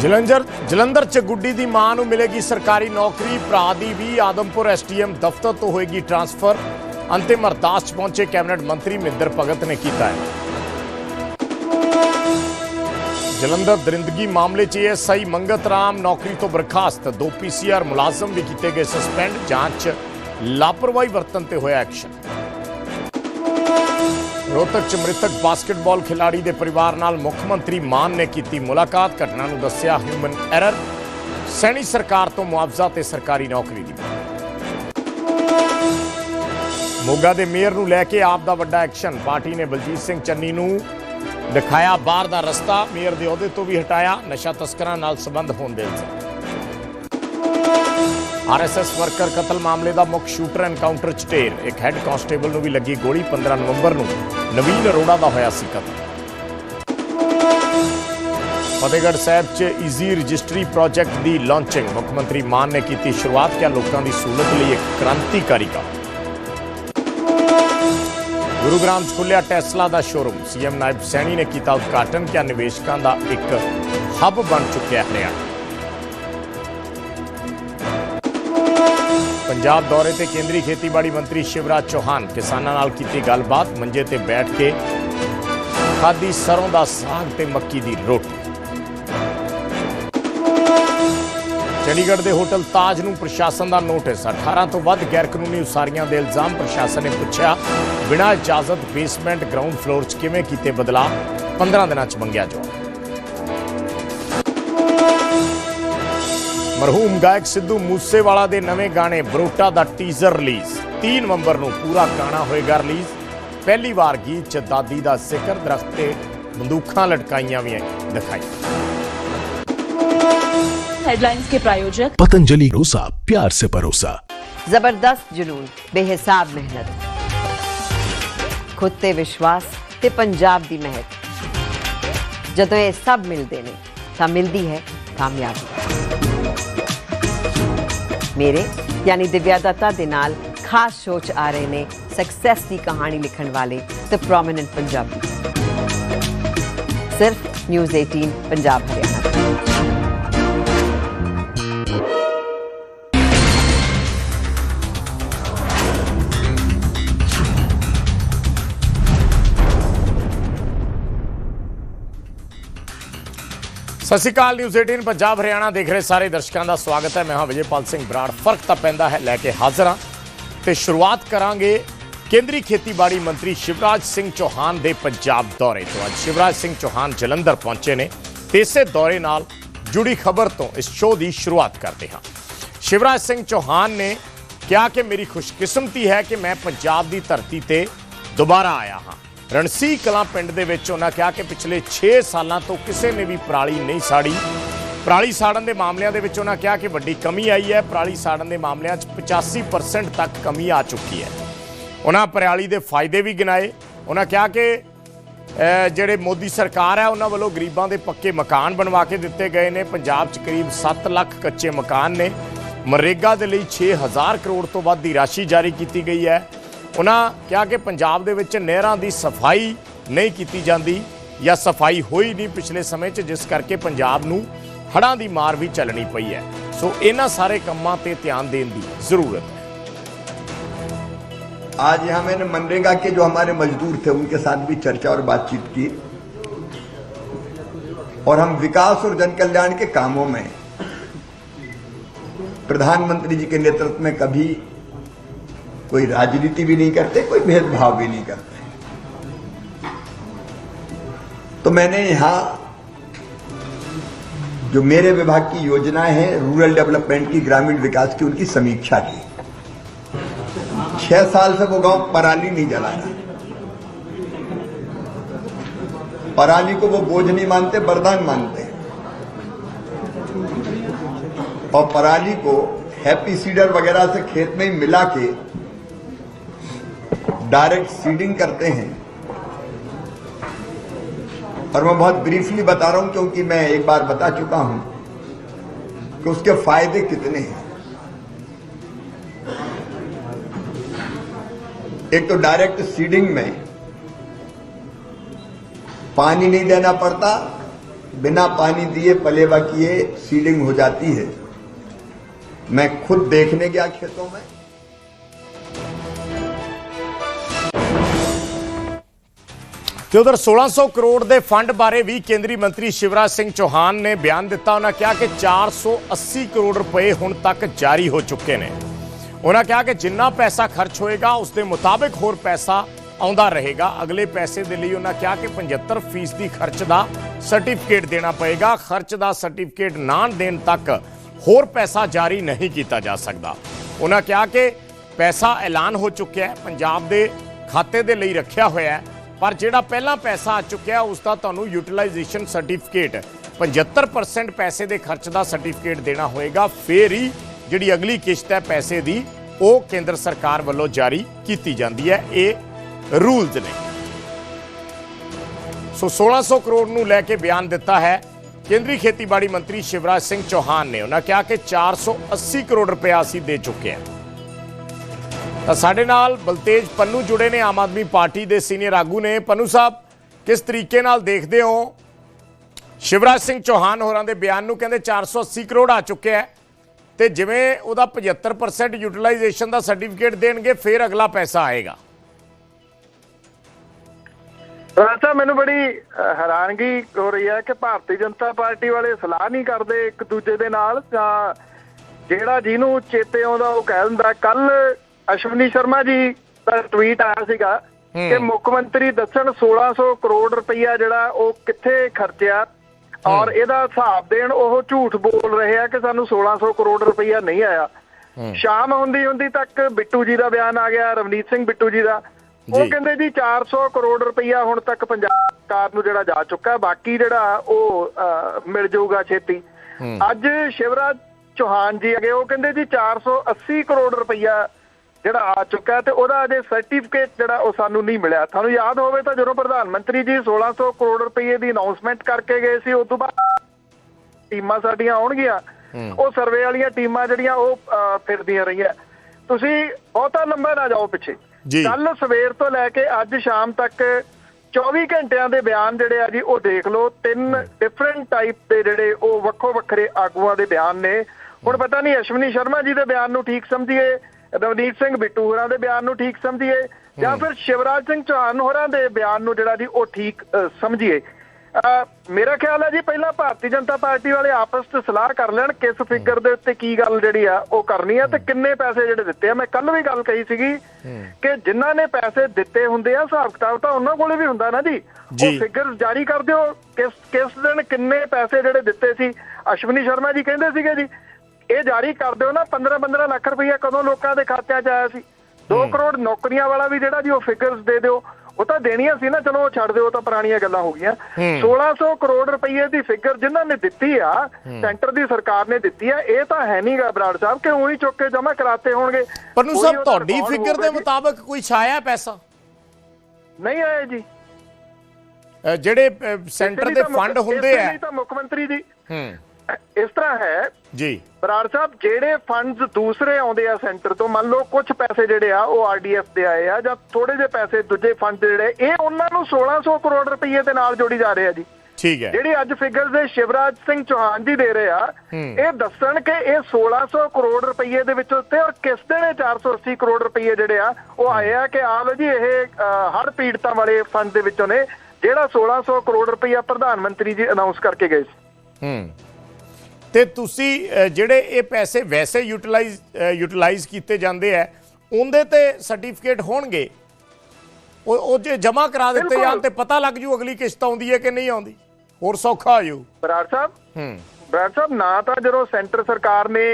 ਜਲੰਧਰ ਜਲੰਧਰ ਚ ਗੁੱਡੀ ਦੀ ਮਾਂ ਨੂੰ ਮਿਲੇਗੀ ਸਰਕਾਰੀ ਨੌਕਰੀ, ਭਰਾ ਦੀ ਵੀ, ਆਦਮਪੁਰ ਐਸਟੀਐਮ ਦਫ਼ਤਰ ਤੋਂ ਹੋਏਗੀ ਟਰਾਂਸਫਰ। ਅੰਤਿਮ ਅਰਦਾਸ 'ਚ ਪਹੁੰਚੇ ਕੈਬਨਿਟ ਮੰਤਰੀ ਮਿੰਦਰ ਭਗਤ ਨੇ ਕੀਤਾ ਹੈ। ਜਲੰਧਰ ਦਰਿੰਦਗੀ ਮਾਮਲੇ 'ਚ ਐਸਆਈ ਮੰਗਤ ਰਾਮ ਨੌਕਰੀ ਤੋਂ ਬਰਖਾਸਤ, ਦੋ ਪੀਸੀਆਰ ਮੁਲਾਜ਼ਮ ਵੀ ਕੀਤੇ ਗਏ ਸਸਪੈਂਡ ਜਾਂਚ, ਲਾਪਰਵਾਹੀ ਵਰਤਨ ਤੇ ਹੋਇਆ ਐਕਸ਼ਨ ਰੋਹਤਕ ਚ ਮ੍ਰਿਤਕ ਬਾਸਕਟਬਾਲ ਖਿਡਾਰੀ ਦੇ ਪਰਿਵਾਰ ਨਾਲ ਮੁੱਖ ਮੰਤਰੀ ਮਾਨ ਨੇ ਕੀਤੀ ਮੁਲਾਕਾਤ। ਘਟਨਾ ਨੂੰ ਦੱਸਿਆ ਹਿਊਮਨ ਐਰਰ ਸੈਣੀ ਸਰਕਾਰ ਤੋਂ ਮੁਆਵਜ਼ਾ ਤੇ ਸਰਕਾਰੀ ਨੌਕਰੀ ਦੀ ਮੋਗਾ ਦੇ ਮੇਅਰ ਨੂੰ ਲੈ ਕੇ ਆਪ ਦਾ ਵੱਡਾ ਐਕਸ਼ਨ, ਪਾਰਟੀ ਨੇ ਬਲਜੀਤ ਸਿੰਘ ਚੰਨੀ ਨੂੰ ਦਿਖਾਇਆ ਬਾਹਰ ਦਾ ਰਸਤਾ। ਮੇਅਰ ਦੇ ਅਹੁਦੇ ਤੋਂ ਵੀ ਹਟਾਇਆ, ਨਸ਼ਾ ਤਸਕਰਾਂ ਨਾਲ ਸੰਬੰਧ ਹੋਣ ਦੇ ਇਲਜ਼ਾਮ। ਆਰਐਸਐਸ ਵਰਕਰ ਕਤਲ ਮਾਮਲੇ ਦਾ ਮੁੱਖ ਸ਼ੂਟਰ ਐਨਕਾਊਂਟਰ ਚ ਢੇਰ। ਇੱਕ ਹੈੱਡ ਕਾਂਸਟੇਬਲ ਨੂੰ ਵੀ ਲੱਗੀ ਗੋਲੀ 15 ਨਵੰਬਰ ਨੂੰ। ਨਵੀਨ ਅਰੋੜਾ ਦਾ ਹੋਇਆ ਸੀ ਕਤਲ। ਫਤਿਹਗੜ੍ਹ ਸਾਹਿਬ 'ਚ ਈਜ਼ੀ ਰਜਿਸਟਰੀ ਪ੍ਰੋਜੈਕਟ ਦੀ ਲਾਂਚਿੰਗ। ਮੁੱਖ ਮੰਤਰੀ ਮਾਨ ਨੇ ਕੀਤੀ ਸ਼ੁਰੂਆਤ ਕਿਹਾ ਲੋਕਾਂ ਦੀ ਸਹੂਲਤ ਲਈ ਇੱਕ ਕ੍ਰਾਂਤੀਕਾਰੀ ਕੰਮ। ਗੁਰੂਗ੍ਰਾਮ 'ਚ ਖੁੱਲਿਆ ਟੈਸਲਾ ਦਾ ਸ਼ੋਰੂਮ। ਸੀਐਮ ਨਾਇਬ ਸੈਣੀ ਨੇ ਕੀਤਾ ਉਦਘਾਟਨ ਕਿਹਾ ਨਿਵੇਸ਼ਕਾਂ ਦਾ ਇੱਕ ਹੱਬ ਬਣ ਚੁੱਕਿਆ ਹਰਿਆਣਾ ਪੰਜਾਬ ਦੌਰੇ ਤੇ ਕੇਂਦਰੀ ਖੇਤੀਬਾੜੀ ਮੰਤਰੀ ਸ਼ਿਵਰਾਜ ਚੌਹਾਨ ਕਿਸਾਨਾਂ ਨਾਲ ਕੀਤੀ ਗੱਲਬਾਤ, ਮੰਜੇ ਤੇ ਬੈਠ ਕੇ ਖਾਦੀ ਸਰੋਂ ਦਾ ਸਾਗ ਤੇ ਮੱਕੀ ਦੀ ਰੋਟੀ। ਚੰਡੀਗੜ੍ਹ ਦੇ ਹੋਟਲ ਤਾਜ ਨੂੰ ਪ੍ਰਸ਼ਾਸਨ ਦਾ ਨੋਟਿਸ 18 ਤੋਂ ਵੱਧ ਗੈਰ ਕਾਨੂੰਨੀ ਉਸਾਰੀਆਂ ਦੇ ਇਲਜ਼ਾਮ, ਪ੍ਰਸ਼ਾਸਨ ਨੇ ਪੁੱਛਿਆ, ਬਿਨਾਂ ਇਜਾਜ਼ਤ ਬੇਸਮੈਂਟ ਗਰਾਊਂਡ ਫਲੋਰ 'ਚ ਕਿਵੇਂ ਕੀਤੇ ਬਦਲਾਅ? 15 ਦਿਨਾਂ 'ਚ ਮੰਗਿਆ ਜਵਾਬ। ਮਰਹੂਮ ਗਾਇਕ ਸਿੱਧੂ ਮੂਸੇਵਾਲਾ ਦੇ ਨਵੇਂ ਗਾਣੇ ਬਰੋਟਾ ਦਾ ਟੀਜ਼ਰ ਰਿਲੀਜ਼ 3 ਨਵੰਬਰ ਨੂੰ ਪੂਰਾ ਗਾਣਾ ਹੋਏਗਾ ਰਿਲੀਜ਼ ਪਹਿਲੀ ਵਾਰ ਗੀਤ 'ਚ ਦਾਦੀ ਦਾ ਜ਼ਿਕਰ ਦਰਖਤ ਤੇ ਬੰਦੂਕਾਂ ਲਟਕਾਈਆਂ ਵੀ ਦਿਖਾਈ हेडलाइंस के प्रायोजक पतंजलि रोसा प्यार से परोसा ਜ਼ਬਰਦਸਤ ਜਨੂਨ ਬੇਹਿਸਾਬ ਮਿਹਨਤ ਖੁਦ ਤੇ ਵਿਸ਼ਵਾਸ ਤੇ ਪੰਜਾਬ ਦੀ ਮਹਿਕ ਜਦੋਂ ਇਹ ਸਭ ਮਿਲਦੇ ਨੇ ਤਾਂ ਮਿਲਦੀ ਹੈ ਕਾਮਯਾਬੀ ਮੇਰੇ, ਯਾਨੀ ਦਿਵਿਆ ਦੱਤਾ ਦੇ ਨਾਲ ਖਾਸ ਸ਼ੋਅ 'ਚ ਆ ਰਹੇ ਨੇ ਸਕਸੈਸ ਦੀ ਕਹਾਣੀ ਲਿਖਣ ਵਾਲੇ ਤੇ ਪ੍ਰੋਮਿਨੈਂਟ ਪੰਜਾਬੀ। ਸਿਰਫ ਨਿਊਜ਼ 18 ਪੰਜਾਬ, ਹਰਿਆਣਾ। ਸਤਿ ਸ਼੍ਰੀ ਅਕਾਲ ਨਿਊਜ਼ 18 ਪੰਜਾਬ, ਹਰਿਆਣਾ ਦੇਖ ਰਹੇ ਸਾਰੇ ਦਰਸ਼ਕਾਂ ਦਾ ਸਵਾਗਤ ਹੈ। ਮੈਂ ਹਾਂ ਵਿਜੇਪਾਲ ਸਿੰਘ ਬਰਾੜ। ਫ਼ਰਕ ਤਾਂ ਪੈਂਦਾ ਹੈ, ਲੈ ਕੇ ਹਾਜ਼ਰ ਹਾਂ। ਤੇ ਸ਼ੁਰੂਆਤ ਕਰਾਂਗੇ ਕੇਂਦਰੀ ਖੇਤੀਬਾੜੀ ਮੰਤਰੀ ਸ਼ਿਵਰਾਜ ਸਿੰਘ ਚੌਹਾਨ ਦੇ ਪੰਜਾਬ ਦੌਰੇ ਤੋਂ। ਅੱਜ ਸ਼ਿਵਰਾਜ ਸਿੰਘ ਚੌਹਾਨ ਜਲੰਧਰ ਪਹੁੰਚੇ ਨੇ। ਤੇ ਇਸੇ ਦੌਰੇ ਨਾਲ ਜੁੜੀ ਖਬਰ ਤੋਂ ਇਸ ਸ਼ੋਅ ਦੀ ਸ਼ੁਰੂਆਤ ਕਰਦੇ ਹਾਂ। ਸ਼ਿਵਰਾਜ ਸਿੰਘ ਚੌਹਾਨ ਨੇ ਕਿਹਾ ਕਿ ਮੇਰੀ ਖੁਸ਼ਕਿਸਮਤੀ ਹੈ ਕਿ ਮੈਂ ਪੰਜਾਬ ਦੀ ਧਰਤੀ ਤੇ ਦੁਬਾਰਾ ਆਇਆ ਹਾਂ। ਰਣਸੀ ਕਲਾਂ ਪਿੰਡ ਦੇ ਵਿੱਚ ਉਹਨਾਂ ਕਿਹਾ ਕਿ ਪਿਛਲੇ 6 ਸਾਲਾਂ ਤੋਂ ਕਿਸੇ ਨੇ ਵੀ ਪਰਾਲੀ ਨਹੀਂ ਸਾੜੀ। ਪਰਾਲੀ ਸਾੜਨ ਦੇ ਮਾਮਲਿਆਂ ਦੇ ਵਿੱਚ ਉਹਨਾਂ ਕਿਹਾ ਕਿ ਵੱਡੀ ਕਮੀ ਆਈ ਹੈ। ਪਰਾਲੀ ਸਾੜਨ ਦੇ ਮਾਮਲਿਆਂ 'ਚ 85% ਤੱਕ ਕਮੀ ਆ ਚੁੱਕੀ ਹੈ। ਉਹਨਾਂ ਪਰਾਲੀ ਦੇ ਫਾਇਦੇ ਵੀ ਗਿਣਾਏ। ਉਹਨਾਂ ਕਿਹਾ ਕਿ ਜਿਹੜੇ ਮੋਦੀ ਸਰਕਾਰ ਹੈ, ਉਹਨਾਂ ਵੱਲੋਂ ਗਰੀਬਾਂ ਦੇ ਪੱਕੇ ਮਕਾਨ ਬਣਵਾ ਕੇ ਦਿੱਤੇ ਗਏ ਨੇ। ਪੰਜਾਬ 'ਚ ਕਰੀਬ 7 ਲੱਖ ਕੱਚੇ ਮਕਾਨ ਨੇ। ਮਨਰੇਗਾ ਦੇ ਲਈ 6000 ਕਰੋੜ ਤੋਂ ਵੱਧ ਦੀ ਰਾਸ਼ੀ ਜਾਰੀ ਕੀਤੀ ਗਈ ਹੈ। ਉਹਨਾਂ ਕਿਹਾ ਕਿ ਪੰਜਾਬ ਦੇ ਵਿੱਚ ਨਹਿਰਾਂ ਦੀ ਸਫਾਈ ਨਹੀਂ ਕੀਤੀ ਜਾਂਦੀ ਜਾਂ ਸਫਾਈ ਹੋਈ ਨਹੀਂ ਪਿਛਲੇ ਸਮੇਂ 'ਚ ਜਿਸ ਕਰਕੇ ਪੰਜਾਬ ਨੂੰ ਹੜ੍ਹਾਂ ਦੀ ਮਾਰ ਵੀ ਚੱਲਣੀ ਪਈ ਹੈ ਸੋ ਇਹਨਾਂ ਸਾਰੇ ਕੰਮਾਂ ਤੇ ਧਿਆਨ ਦੇਣ ਦੀ ਜ਼ਰੂਰਤ ਹੈ आज यहाँ मैंने मनरेगा के जो हमारे मजदूर थे उनके साथ भी चर्चा और बातचीत की और हम विकास और जन कल्याण के कामों में प्रधानमंत्री जी के नेतृत्व में कभी कोई राजनीति भी नहीं करते, कोई भेदभाव भी नहीं करते। तो मैंने यहाँ जो मेरे विभाग की योजनाएँ हैं, रूरल डेवलपमेंट की, ग्रामीण विकास की, उनकी समीक्षा की। छह साल से वो गाँव पराली नहीं जला रहा। पराली को वो बोझ नहीं मानते, वरदान मानते। और पराली को हैप्पी सीडर वगैरह से खेत में मिला के डायरेक्ट सीडिंग करते हैं। और मैं बहुत ब्रीफली बता रहा हूँ क्योंकि मैं एक बार बता चुका हूँ कि उसके फ़ायदे कितने हैं। एक तो डायरेक्ट सीडिंग में पानी नहीं देना पड़ता, बिना पानी दिए पलेवा किए सीडिंग हो जाती है। मैं खुद देखने गया खेतों में। ਤੇ ਉਧਰ 1600 ਕਰੋੜ ਦੇ ਫੰਡ ਬਾਰੇ ਵੀ ਕੇਂਦਰੀ ਮੰਤਰੀ ਸ਼ਿਵਰਾਜ ਸਿੰਘ ਚੌਹਾਨ ਨੇ ਬਿਆਨ ਦਿੱਤਾ। ਉਹਨਾਂ ਕਿਹਾ ਕਿ 480 ਕਰੋੜ ਰੁਪਏ ਹੁਣ ਤੱਕ ਜਾਰੀ ਹੋ ਚੁੱਕੇ ਨੇ। ਉਹਨਾਂ ਕਿਹਾ ਕਿ ਜਿੰਨਾ ਪੈਸਾ ਖਰਚ ਹੋਏਗਾ, ਉਸ ਦੇ ਮੁਤਾਬਕ ਹੋਰ ਪੈਸਾ ਆਉਂਦਾ ਰਹੇਗਾ। ਅਗਲੇ ਪੈਸੇ ਦੇ ਲਈ ਉਹਨਾਂ ਕਿਹਾ ਕਿ 75% ਦੀ ਖਰਚ ਦਾ ਸਰਟੀਫਿਕੇਟ ਦੇਣਾ ਪਏਗਾ। ਖਰਚ ਦਾ ਸਰਟੀਫਿਕੇਟ ਨਾ ਦੇਣ ਤੱਕ ਹੋਰ ਪੈਸਾ ਜਾਰੀ ਨਹੀਂ ਕੀਤਾ ਜਾ ਸਕਦਾ। ਉਹਨਾਂ ਕਿਹਾ ਕਿ ਪੈਸਾ ਐਲਾਨ ਹੋ ਚੁੱਕਿਆ ਹੈ। ਪੰਜਾਬ ਦੇ ਖਾਤੇ ਦੇ ਲਈ ਰੱਖਿਆ ਹੋਇਆ ਹੈ। ਪਰ ਜਿਹੜਾ ਪਹਿਲਾਂ ਪੈਸਾ ਆ ਚੁੱਕਿਆ, ਉਸ ਦਾ ਤੁਹਾਨੂੰ ਯੂਟਿਲਾਈਜੇਸ਼ਨ ਸਰਟੀਫਿਕੇਟ 75% ਪੈਸੇ ਦੇ ਖਰਚ ਦਾ ਸਰਟੀਫਿਕੇਟ ਦੇਣਾ ਹੋਏਗਾ। ਫੇਰ ਹੀ ਜਿਹੜੀ ਅਗਲੀ ਕਿਸ਼ਤ ਹੈ ਪੈਸੇ ਦੀ, ਉਹ ਕੇਂਦਰ ਸਰਕਾਰ ਵੱਲੋਂ ਜਾਰੀ ਕੀਤੀ ਜਾਂਦੀ ਹੈ। ਇਹ ਰੂਲਸ ਨੇ। ਸੋ 1600 ਕਰੋੜ ਨੂੰ ਲੈ ਕੇ ਬਿਆਨ ਦਿੱਤਾ ਹੈ। ਕੇਂਦਰੀ ਖੇਤੀਬਾੜੀ ਮੰਤਰੀ ਸ਼ਿਵਰਾਜ ਸਿੰਘ ਚੌਹਾਨ ਨੇ ਉਹਨਾਂ ਕਿਹਾ ਕਿ 480 ਕਰੋੜ ਰੁਪਏ ਅਸੀਂ ਦੇ ਚੁੱਕੇ ਹਾਂ। ਸਾਡੇ ਨਾਲ ਬਲਤੇਜ ਪੰਨੂ ਜੁੜੇ ਨੇ, ਆਮ ਆਦਮੀ ਪਾਰਟੀ ਦੇ ਸੀਨੀਅਰ ਆਗੂ ਨੇ। ਪੰਨੂ ਸਾਹਿਬ, ਕਿਸ ਤਰੀਕੇ ਨਾਲ ਦੇਖਦੇ ਹੋ? ਸ਼ਿਵਰਾਜ ਸਿੰਘ ਚੌਹਾਨ ਹੋਰਾਂ ਦੇ ਬਿਆਨ ਨੂੰ ਕਹਿੰਦੇ 480 ਕਰੋੜ ਆ ਚੁੱਕਿਆ ਤੇ ਜਿਵੇਂ ਉਹਦਾ 75% ਯੂਟਿਲਾਈਜੇਸ਼ਨ ਦਾ ਸਰਟੀਫਿਕੇਟ ਦੇਣਗੇ, ਫਿਰ ਅਗਲਾ ਪੈਸਾ ਆਏਗਾ। ਰਾਜਾ ਮੈਨੂੰ ਬੜੀ ਹੈਰਾਨਗੀ ਹੋ ਰਹੀ ਹੈ ਕਿ ਭਾਰਤੀ ਜਨਤਾ ਪਾਰਟੀ ਵਾਲੇ ਸਲਾਹ ਨਹੀਂ ਕਰਦੇ ਇੱਕ ਦੂਜੇ ਦੇ ਨਾਲ। ਜਾਂ ਜਿਹੜਾ ਜਿਹਨੂੰ ਚੇਤੇ ਆਉਂਦਾ, ਉਹ ਕਹਿ ਦਿੰਦਾ ਕੱਲ ਅਸ਼ਵਨੀ ਸ਼ਰਮਾ ਜੀ ਦਾ ਟਵੀਟ ਆਇਆ ਸੀਗਾ ਕਿ ਮੁੱਖ ਮੰਤਰੀ ਦੱਸਣ 1600 ਕਰੋੜ ਰੁਪਈਆ ਜਿਹੜਾ ਉਹ ਕਿੱਥੇ ਖਰਚਿਆ ਔਰ ਇਹਦਾ ਹਿਸਾਬ ਦੇਣ ਉਹ ਝੂਠ ਬੋਲ ਰਹੇ ਆ ਕਿ ਸਾਨੂੰ 1600 ਕਰੋੜ ਰੁਪਈਆ ਨਹੀਂ ਆਇਆ। ਸ਼ਾਮ ਹੁੰਦੀ ਹੁੰਦੀ ਤੱਕ ਬਿੱਟੂ ਜੀ ਦਾ ਬਿਆਨ ਆ ਗਿਆ ਰਵਨੀਤ ਸਿੰਘ ਬਿੱਟੂ ਜੀ ਦਾ। ਉਹ। ਕਹਿੰਦੇ ਜੀ 400 ਕਰੋੜ ਰੁਪਈਆ ਹੁਣ ਤੱਕ ਪੰਜਾਬ ਸਰਕਾਰ ਨੂੰ ਜਿਹੜਾ ਜਾ ਚੁੱਕਾ ਬਾਕੀ ਜਿਹੜਾ ਉਹ ਮਿਲ ਜਾਊਗਾ ਛੇਤੀ। ਅੱਜ ਸ਼ਿਵਰਾਜ ਚੌਹਾਨ ਜੀ ਅਗੇ ਉਹ ਕਹਿੰਦੇ ਜੀ 480 ਕਰੋੜ ਰੁਪਈਆ ਜਿਹੜਾ ਆ ਚੁੱਕਾ ਹੈ ਤੇ ਉਹਦਾ ਅਜੇ ਸਰਟੀਫਿਕੇਟ ਜਿਹੜਾ ਉਹ ਸਾਨੂੰ ਨਹੀਂ ਮਿਲਿਆ। ਤੁਹਾਨੂੰ ਯਾਦ ਹੋਵੇ ਤਾਂ ਜਦੋਂ ਪ੍ਰਧਾਨ ਮੰਤਰੀ ਜੀ 1600 ਕਰੋੜ ਰੁਪਏ ਦੀ ਅਨਾਉਂਸਮੈਂਟ ਕਰਕੇ ਗਏ ਸੀ ਉਸ ਤੋਂ ਬਾਅਦ ਟੀਮਾਂ ਸਾਡੀਆਂ ਆਉਣਗੀਆਂ। ਉਹ ਸਰਵੇ ਵਾਲੀਆਂ ਟੀਮਾਂ ਜਿਹੜੀਆਂ ਉਹ ਫਿਰਦੀਆਂ ਰਹੀਆਂ। ਤੁਸੀਂ ਬਹੁਤਾ ਲੰਬਾ ਨਾ ਜਾਓ ਪਿੱਛੇ। ਕੱਲ ਸਵੇਰ ਤੋਂ ਲੈ ਕੇ ਅੱਜ ਸ਼ਾਮ ਤੱਕ 24 ਘੰਟਿਆਂ ਦੇ ਬਿਆਨ ਜਿਹੜੇ ਆ ਜੀ ਉਹ ਦੇਖ ਲਓ। ਤਿੰਨ ਡਿਫਰੈਂਟ ਟਾਈਪ ਦੇ ਜਿਹੜੇ ਉਹ ਵੱਖੋ ਵੱਖਰੇ ਆਗੂਆਂ ਦੇ ਬਿਆਨ ਨੇ। ਹੁਣ ਪਤਾ ਨਹੀਂ ਅਸ਼ਵਨੀ ਸ਼ਰਮਾ ਜੀ ਦੇ ਬਿਆਨ ਨੂੰ ਠੀਕ ਸਮਝੀਏ ਰਵਨੀਤ ਸਿੰਘ ਬਿੱਟੂ ਹੋਰਾਂ ਦੇ ਬਿਆਨ ਨੂੰ ਠੀਕ ਸਮਝੀਏ ਜਾਂ ਫਿਰ ਸ਼ਿਵਰਾਜ ਸਿੰਘ ਚੌਹਾਨ ਹੋਰਾਂ ਦੇ ਬਿਆਨ ਨੂੰ ਜਿਹੜਾ ਜੀ ਉਹ ਠੀਕ ਸਮਝੀਏ। ਮੇਰਾ ਖਿਆਲ ਹੈ ਜੀ ਪਹਿਲਾਂ ਭਾਰਤੀ ਜਨਤਾ ਪਾਰਟੀ ਵਾਲੇ ਆਪਸ ਵਿੱਚ ਸਲਾਹ ਕਰ ਲੈਣ ਕਿਸ ਫਿਗਰ ਦੇ ਉੱਤੇ ਕੀ ਗੱਲ ਜਿਹੜੀ ਆ ਉਹ ਕਰਨੀ ਆ ਤੇ ਕਿੰਨੇ ਪੈਸੇ ਜਿਹੜੇ ਦਿੱਤੇ ਆ। ਮੈਂ ਕੱਲ ਵੀ ਗੱਲ ਕਹੀ ਸੀਗੀ ਕਿ ਜਿਨ੍ਹਾਂ ਨੇ ਪੈਸੇ ਦਿੱਤੇ ਹੁੰਦੇ ਆ ਹਿਸਾਬ ਕਿਤਾਬ ਤਾਂ ਉਹਨਾਂ ਕੋਲੇ ਵੀ ਹੁੰਦਾ ਨਾ ਜੀ। ਜੀ। ਉਹ ਫਿਗਰ ਜਾਰੀ ਕਰ ਦਿਓ। ਕਿਸ ਕਿਸ ਦਿਨ ਕਿੰਨੇ ਪੈਸੇ ਜਿਹੜੇ ਦਿੱਤੇ ਸੀ। ਅਸ਼ਵਨੀ ਸ਼ਰਮਾ ਜੀ ਕਹਿੰਦੇ ਸੀਗੇ ਜੀ ਇਹ ਜਾਰੀ ਕਰ ਦਿਓ ਨਾ 15 15 ਲੱਖ ਰੁਪਈਆ ਕਦੋਂ ਲੋਕਾਂ ਦੇ ਖਾਤਿਆਂ 'ਚ ਆਇਆ ਸੀ? 2 ਕਰੋੜ ਨੌਕਰੀਆਂ ਵਾਲਾ ਵੀ ਜਿਹੜਾ ਜੀ ਉਹ ਫਿਗਰਸ ਦੇ ਦਿਓ। ਉਹ ਤਾਂ ਦੇਣੀਆਂ ਸੀ ਨਾ ਚਲੋ ਉਹ ਛੱਡ ਦਿਓ ਤਾਂ ਪੁਰਾਣੀਆਂ ਗੱਲਾਂ ਹੋ ਗਈਆਂ। 1600 ਕਰੋੜ ਰੁਪਏ ਦੀ ਫਿਗਰ ਜਿਨ੍ਹਾਂ ਨੇ ਦਿੱਤੀ ਆ ਸੈਂਟਰ ਦੀ ਸਰਕਾਰ ਨੇ ਦਿੱਤੀ ਆ ਇਹ ਤਾਂ ਹੈ ਨਹੀਂਗਾ ਬਰਾੜ ਸਾਹਿਬ ਕਿ ਉਹੀ ਚੁੱਕ ਕੇ ਜਮ੍ਹਾਂ ਕਰਾਤੇ ਹੋਣਗੇ। ਉਹੀ ਸਾਹਿਬ ਉਹਦਾ ਤੁਹਾਡੀ ਫਿਗਰ ਦੇ। ਮੁਤਾਬਕ ਕੋਈ ਛਾਇਆ ਪੈਸਾ? ਨਹੀਂ ਆਏ ਜੀ। ਜਿਹੜੇ ਸੈਂਟਰ ਦੇ ਫੰਡ ਹੁੰਦੇ ਆ। ਤਾਂ ਮੁੱਖ ਮੰਤਰੀ ਜੀ। ਹੂੰ। ਇਸ ਤਰ੍ਹਾਂ ਹੈ ਜੀ। ਬਰਾੜ ਸਾਹਿਬ ਜਿਹੜੇ ਫੰਡਸ ਦੂਸਰੇ ਆਉਂਦੇ ਆ ਸੈਂਟਰ ਤੋਂ ਮੰਨ ਲਓ ਕੁਝ ਪੈਸੇ ਜਿਹੜੇ ਆ ਉਹ ਆਰਡੀਐਫ ਦੇ ਆਏ ਆ ਜਾਂ ਥੋੜੇ ਜਿਹੇ ਪੈਸੇ ਦੂਜੇ ਫੰਡ ਜਿਹੜੇ ਇਹ ਉਹਨਾਂ ਨੂੰ 1600 ਕਰੋੜ ਰੁਪਏ ਦੇ ਨਾਲ ਜੋੜੀ ਜਾ ਰਹੇ ਆ ਜੀ। ਠੀਕ ਹੈ। ਜਿਹੜੀ ਅੱਜ ਫਿਗਰਸ ਦੇ ਸ਼ਿਵਰਾਜ ਸਿੰਘ ਚੌਹਾਨ ਜੀ ਦੇ ਰਹੇ ਆ ਇਹ ਦੱਸਣ ਕਿ ਇਹ 1600 ਕਰੋੜ ਰੁਪਏ ਦੇ ਵਿੱਚੋਂ ਤੇ ਔਰ ਕਿਸ ਦੇ ਨੇ 480 ਕਰੋੜ ਰੁਪਏ ਜਿਹੜੇ ਆ ਉਹ ਆਏ ਆ ਕਿ ਆ ਲਓ ਜੀ ਇਹ ਹੜ ਪੀੜਤਾਂ ਵਾਲੇ ਫੰਡ ਦੇ ਵਿੱਚੋਂ ਨੇ ਜਿਹੜਾ 1600 ਕਰੋੜ ਰੁਪਇਆ ਪ੍ਰਧਾਨ ਮੰਤਰੀ ਜੀ ਅਨਾਉਂਸ ਕਰਕੇ ਗਏ ਸੀ। ਹੂੰ। ਤੇ ਤੁਸੀਂ ਜਿਹੜੇ ਇਹ ਪੈਸੇ ਵੈਸੇ ਯੂਟਿਲਾਈਜ਼ ਯੂਟਿਲਾਈਜ਼ ਕੀਤੇ ਜਾਂਦੇ ਆ ਉਹਦੇ ਤੇ ਸਰਟੀਫਿਕੇਟ ਹੋਣਗੇ? ਉਹ ਉਹ ਜੇ ਜਮ੍ਹਾਂ ਕਰਾ ਦਿੱਤੇ। ਜਾਣ ਤੇ ਪਤਾ ਲੱਗ ਜੂ ਅਗਲੀ ਕਿਸ਼ਤ ਆਉਂਦੀ ਹੈ ਕਿ ਨਹੀਂ ਆਉਂਦੀ। ਹੋਰ ਸੌਖਾ ਹੋ ਜੂ। ਬਰਾੜ ਸਾਹਿਬ? ਹੂੰ। ਬਰਾੜ ਸਾਹਿਬ ਨਾ ਤਾਂ ਜਦੋਂ ਸੈਂਟਰ ਸਰਕਾਰ ਨੇ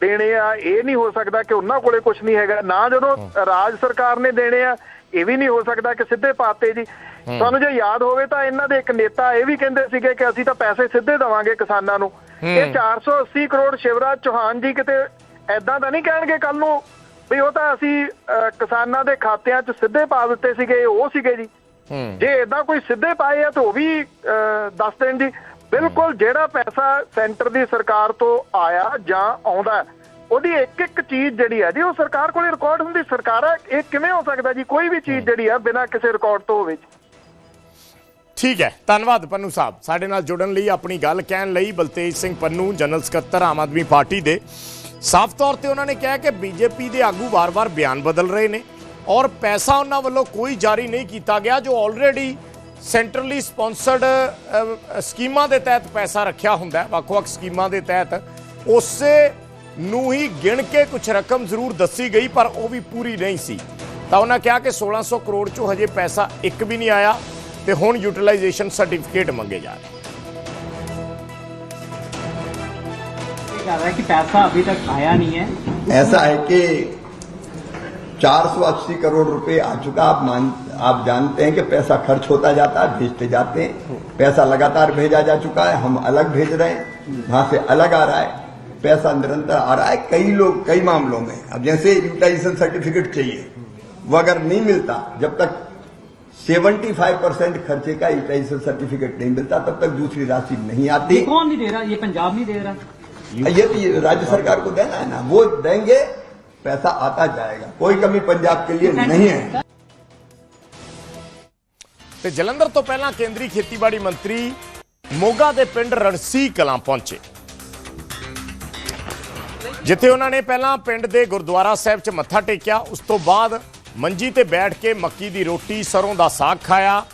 ਦੇਣੇ ਆ ਇਹ ਨਹੀਂ ਹੋ ਸਕਦਾ ਕਿ ਉਹਨਾਂ ਕੋਲੇ ਕੁਝ ਨਹੀਂ ਹੈਗਾ। ਨਾ ਜਦੋਂ ਰਾਜ ਸਰਕਾਰ ਨੇ ਦੇਣੇ ਆ ਇਹ ਵੀ ਨਹੀਂ ਹੋ ਸਕਦਾ ਕਿ ਸਿੱਧੇ ਪਾਤੇ ਜੀ। ਤੁਹਾਨੂੰ ਜੇ ਯਾਦ ਹੋਵੇ ਤਾਂ ਇਹਨਾਂ ਦੇ ਇੱਕ ਨੇਤਾ ਇਹ ਵੀ ਕਹਿੰਦੇ ਸੀਗੇ ਕਿ ਅਸੀਂ ਤਾਂ ਪੈਸੇ ਸਿੱਧੇ ਦੇਵਾਂਗੇ ਕਿਸਾਨਾਂ ਨੂੰ। ਇਹ 480 ਕਰੋੜ ਸ਼ਿਵਰਾਜ ਚੌਹਾਨ ਜੀ ਕਿਤੇ ਐਦਾਂ ਤਾਂ ਨਹੀਂ ਕਹਿਣਗੇ ਕੱਲ ਨੂੰ ਵੀ ਉਹ ਤਾਂ ਅਸੀਂ ਕਿਸਾਨਾਂ ਦੇ ਖਾਤਿਆਂ 'ਚ ਸਿੱਧੇ ਪਾ ਦਿੱਤੇ ਸੀਗੇ ਉਹ ਸੀਗੇ ਜੀ। ਹੂੰ। ਜੇ ਇਦਾਂ ਕੋਈ ਸਿੱਧੇ ਪਾਏ ਆ ਤਾਂ ਉਹ ਵੀ ਦੱਸ ਦੇਣ ਜੀ। ਬਿਲਕੁਲ ਜਿਹੜਾ ਪੈਸਾ ਸੈਂਟਰ ਦੀ ਸਰਕਾਰ ਤੋਂ ਆਇਆ ਜਾਂ ਆਉਂਦਾ ਉਹਦੀ ਇੱਕ ਇੱਕ ਚੀਜ਼ ਜਿਹੜੀ ਆ ਜੀ ਉਹ ਸਰਕਾਰ ਕੋਲੇ ਰਿਕਾਰਡ ਹੁੰਦੀ ਸਰਕਾਰ ਇਹ ਕਿਵੇਂ ਹੋ ਸਕਦਾ ਜੀ? ਕੋਈ ਵੀ ਚੀਜ਼ ਜਿਹੜੀ ਆ ਬਿਨਾਂ ਕਿਸੇ ਰਿਕਾਰਡ ਤੋਂ ਹੋਵੇ ਜੀ। ਠੀਕ ਹੈ, ਧੰਨਵਾਦ ਪੰਨੂ ਸਾਹਿਬ। ਸਾਡੇ ਨਾਲ ਜੁੜਨ ਲਈ, ਆਪਣੀ ਗੱਲ ਕਹਿਣ ਲਈ ਬਲਤੇਜ ਸਿੰਘ ਪੰਨੂ, ਜਨਰਲ ਸਕੱਤਰ ਆਮ ਆਦਮੀ ਪਾਰਟੀ ਦੇ। ਸਾਫ਼ ਤੌਰ ਤੇ ਉਹਨਾਂ ਨੇ ਕਿਹਾ ਕਿ ਬੀਜੇਪੀ ਦੇ ਆਗੂ ਵਾਰ-ਵਾਰ ਬਿਆਨ ਬਦਲ ਰਹੇ ਨੇ ਔਰ ਪੈਸਾ ਉਹਨਾਂ ਵੱਲੋਂ ਕੋਈ ਜਾਰੀ ਨਹੀਂ ਕੀਤਾ ਗਿਆ, ਜੋ ਆਲਰੇਡੀ ਸੈਂਟਰਲੀ ਸਪਾਂਸਰਡ ਸਕੀਮਾਂ ਦੇ ਤਹਿਤ ਪੈਸਾ ਰੱਖਿਆ ਹੁੰਦਾ ਹੈ। ਵੱਖ-ਵੱਖ ਸਕੀਮਾਂ ਦੇ ਤਹਿਤ ਉਸੇ ਨੂੰ ਹੀ ਗਿਣ ਕੇ ਕੁਝ ਰਕਮ ਜ਼ਰੂਰ ਦੱਸੀ ਗਈ, ਪਰ ਉਹ ਵੀ ਪੂਰੀ ਨਹੀਂ ਸੀ। ਤਾਂ ਉਹਨਾਂ ਕਿਹਾ ਕਿ 1600 ਕਰੋੜ ਚੋਂ ਹਜੇ ਪੈਸਾ ਇੱਕ ਵੀ ਨਹੀਂ ਆਇਆ। ਤੇ ਹੁਣ ਯੂਟਿਲਾਈਜੇਸ਼ਨ ਸਰਟੀਫਿਕੇਟ ਮੰਗੇ ਜਾ ਰਹੇ कह रहा है कि पैसा अभी तक आया नहीं है ऐसा है कि 480 करोड़ रुपए आ चुका आप मान आप जानते हैं कि पैसा खर्च होता जाता है भेजते जाते हैं पैसा लगातार भेजा जा चुका है हम अलग भेज रहे हैं वहां से अलग आ रहा है पैसा निरंतर आ रहा है कई लोग कई मामलों में अब जैसे यूटिलाइजेशन सर्टिफिकेट चाहिए वो अगर नहीं मिलता जब तक 75 परसेंट खर्चे का यूटिलाइजेशन सर्टिफिकेट नहीं मिलता तब तक दूसरी राशि नहीं आती ये कौन नहीं दे रहा ये पंजाब नहीं दे रहा ये तो ये राज्य सरकार को देना है ना वो देंगे पैसा आता जाएगा कोई कमी पंजाब के लिए नहीं है ਤੇ ਜਲੰਧਰ ਤੋਂ ਪਹਿਲਾਂ ਕੇਂਦਰੀ ਖੇਤੀਬਾੜੀ ਮੰਤਰੀ ਮੋਗਾ ਦੇ ਪਿੰਡ ਰਣਸੀ ਕਲਾਂ ਪਹੁੰਚੇ ਜਿੱਥੇ ਉਹਨਾਂ ਨੇ ਪਹਿਲਾਂ ਪਿੰਡ ਦੇ ਗੁਰਦੁਆਰਾ ਸਾਹਿਬ 'ਚ ਮੱਥਾ ਟੇਕਿਆ ਉਸ ਤੋਂ ਬਾਅਦ ਮੰਜੀ ਤੇ ਬੈਠ ਕੇ ਮੱਕੀ ਦੀ ਰੋਟੀ ਸਰੋਂ ਦਾ ਸਾਗ ਖਾਇਆ।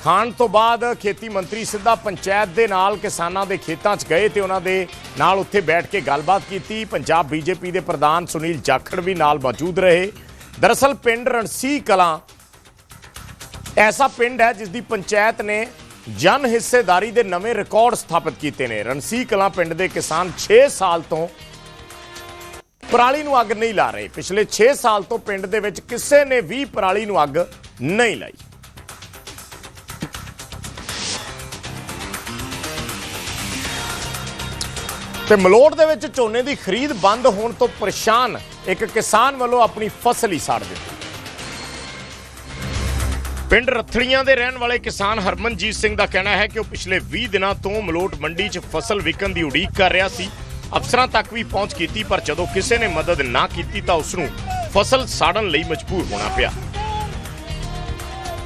ਖਾਣ ਤੋਂ ਬਾਅਦ ਖੇਤੀ ਮੰਤਰੀ ਸਿੱਧਾ ਪੰਚਾਇਤ ਦੇ ਨਾਲ ਕਿਸਾਨਾਂ ਦੇ ਖੇਤਾਂ 'ਚ ਗਏ ਤੇ ਉਹਨਾਂ ਦੇ ਨਾਲ ਉੱਥੇ ਬੈਠ ਕੇ ਗੱਲਬਾਤ ਕੀਤੀ। ਪੰਜਾਬ ਬੀਜੇਪੀ ਦੇ ਪ੍ਰਧਾਨ ਸੁਨੀਲ ਜਾਖੜ ਵੀ ਨਾਲ ਮੌਜੂਦ ਰਹੇ। ਦਰਅਸਲ ਪਿੰਡ ਰਣਸੀ ਕਲਾਂ ਐਸਾ ਪਿੰਡ ਹੈ ਜਿਸ ਦੀ ਪੰਚਾਇਤ ਨੇ ਜਨ ਹਿੱਸੇਦਾਰੀ ਦੇ ਨਵੇਂ ਰਿਕਾਰਡ ਸਥਾਪਿਤ ਕੀਤੇ ਨੇ। ਰਣਸੀ ਕਲਾਂ ਪਿੰਡ ਦੇ ਕਿਸਾਨ 6 ਸਾਲ ਤੋਂ ਪਰਾਲੀ ਨੂੰ ਅੱਗ ਨਹੀਂ ਲਾ ਰਹੇ। ਪਿਛਲੇ 6 ਸਾਲ ਤੋਂ ਪਿੰਡ ਦੇ ਵਿੱਚ ਕਿਸੇ ਨੇ ਵੀ ਪਰਾਲੀ ਨੂੰ ਅੱਗ ਨਹੀਂ ਲਾਈ। ਤੇ ਮਲੋਟ ਦੇ ਵਿੱਚ ਝੋਨੇ ਦੀ ਖਰੀਦ ਬੰਦ ਹੋਣ ਤੋਂ ਪਰੇਸ਼ਾਨ ਇੱਕ ਕਿਸਾਨ ਵੱਲੋਂ ਆਪਣੀ ਫਸਲ ਹੀ ਸਾੜ ਦਿੱਤੀ। ਪਿੰਡ ਰਥੜੀਆਂ ਦੇ ਰਹਿਣ ਵਾਲੇ ਕਿਸਾਨ ਹਰਮਨਜੀਤ ਸਿੰਘ ਦਾ ਕਹਿਣਾ ਹੈ ਕਿ ਉਹ ਪਿਛਲੇ 20 ਦਿਨਾਂ ਤੋਂ ਮਲੋਟ ਮੰਡੀ 'ਚ ਫਸਲ ਵਿਕਣ ਦੀ ਉਡੀਕ ਕਰ ਰਿਹਾ ਸੀ। ਅਫਸਰਾਂ ਤੱਕ ਵੀ ਪਹੁੰਚ ਕੀਤੀ, ਪਰ ਜਦੋਂ ਕਿਸੇ ਨੇ ਮਦਦ ਨਾ ਕੀਤੀ ਤਾਂ ਉਸ ਨੂੰ ਫਸਲ ਸਾੜਨ ਲਈ ਮਜਬੂਰ ਹੋਣਾ ਪਿਆ।